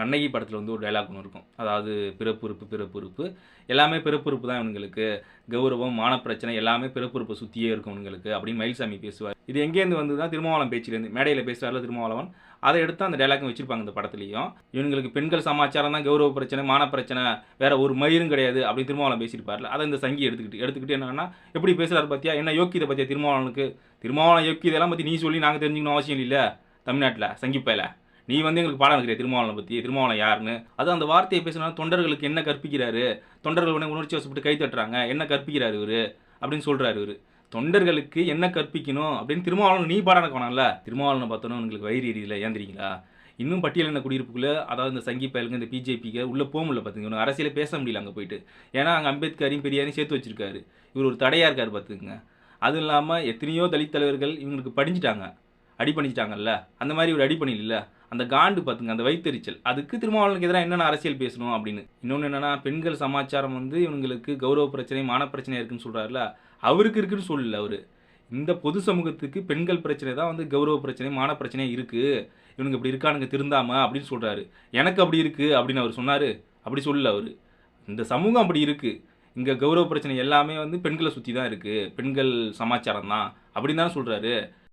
கண்ணகி படத்தில் வந்து ஒரு டைலாக் ஒன்று இருக்கும். அதாவது பிறப்புறுப்பு பிறப்புறுப்பு. எல்லாமே பிறப்புறுப்பு தான் இவங்களுக்கு கௌரவம் மான பிரச்சனை எல்லாமே பிறப்புறுப்பை சுற்றியே இருக்கும் இவங்களுக்கு அப்படின்னு மயில்சாமி பேசுவார். இது எங்கேருந்து வந்து தான் திருமாவளம் பேச்சிலேருந்து மேடையில் பேசுகிறாரில் திருமாவளவன். அதை எடுத்து அந்த டைலாக்கும் வச்சுருப்பாங்க இந்த படத்துலையும். இவங்களுக்கு பெண்கள் சமாச்சாரம் தான் கௌரவ பிரச்சனை மான பிரச்சனை வேற ஒரு மயிரும் கிடையாது அப்படின்னு திருமாவளம் பேசியிருப்பார்ல. அதை இந்த சங்கி எடுத்துக்கிட்டு எடுத்துக்கிட்டு என்னன்னா எப்படி பேசுறாரு பார்த்தியா என்ன யோக்கியதை பற்றியா திருமாவளவனுக்கு? திருமாவளம் யோக்கியதெல்லாம் பற்றி நீ சொல்லி நாங்கள் தெரிஞ்சுக்கணும் அவசியம் இல்லை. தமிழ்நாட்டில் சங்கிப்பையில். நீ வந்து எங்களுக்கு பாடம் வைக்கிற திருமாவளனை பற்றி திருமாவளவன் யாருன்னு? அது அந்த வார்த்தையை பேசினா தொண்டர்களுக்கு என்ன கற்பிக்கிறாரு? தொண்டர்கள் உடனே உணர்ச்சி வசப்பட்டு கை தட்டுறாங்க. என்ன கற்பிக்கிறாரு இவரு? அப்படின்னு சொல்கிறாரு இவர். தொண்டர்களுக்கு என்ன கற்பிக்கணும் அப்படின்னு திருமாவளவன் நீ பாடம் இருக்கணும்ல திருமாவளவனை பார்த்தோன்னா உங்களுக்கு வயிறு எரியல ஏந்திரிங்களா இன்னும் பட்டியலின குடியிருப்புக்குள்ளே? அதாவது இந்த சங்கி பயலுங்க இந்த பிஜேபிக்கு உள்ளே போக முடியல பார்த்துங்க அரசியலே பேச முடியல அங்கே போயிட்டு. ஏன்னா அங்கே அம்பேத்கரையும் பெரியாரையும் சேர்த்து வச்சிருக்காரு. இவர் ஒரு தடையாக இருக்கார் பார்த்துக்குங்க அதுவும் இல்லாமல் எத்தனையோ தலித் தலைவர்கள் இவங்களுக்கு படிஞ்சிட்டாங்க. அடி பண்ணிச்சிட்டாங்கல்ல அந்த மாதிரி ஒரு அடி பண்ணிடல அந்த காண்டு பார்த்துங்க அந்த வைத்தறிச்சல் அதுக்கு திருமாவளவனுக்கு எதிராக என்னென்ன அரசியல் பேசணும் அப்படின்னு. இன்னொன்று என்னென்னா பெண்கள் சமாச்சாரம் வந்து இவங்களுக்கு கௌரவ பிரச்சனை மான பிரச்சனை இருக்குன்னு சொல்கிறாருல அவருக்கு இருக்குன்னு சொல்லல அவர். இந்த பொது சமூகத்துக்கு பெண்கள் பிரச்சனை தான் வந்து கௌரவ பிரச்சனை மான பிரச்சனை இருக்குது இவனுங்க இப்படி இருக்கானுங்க திருந்தாம அப்படின்னு சொல்கிறாரு எனக்கு அப்படி இருக்குது அப்படின்னு அவர் சொன்னார். அப்படி சொல்லல அவர். இந்த சமூகம் அப்படி இருக்குது இங்கே கௌரவ பிரச்சனை எல்லாமே வந்து பெண்களை சுற்றி தான் இருக்குது பெண்கள் சமாச்சாரம் தான் அப்படின்னு தானே சொல்கிறாரு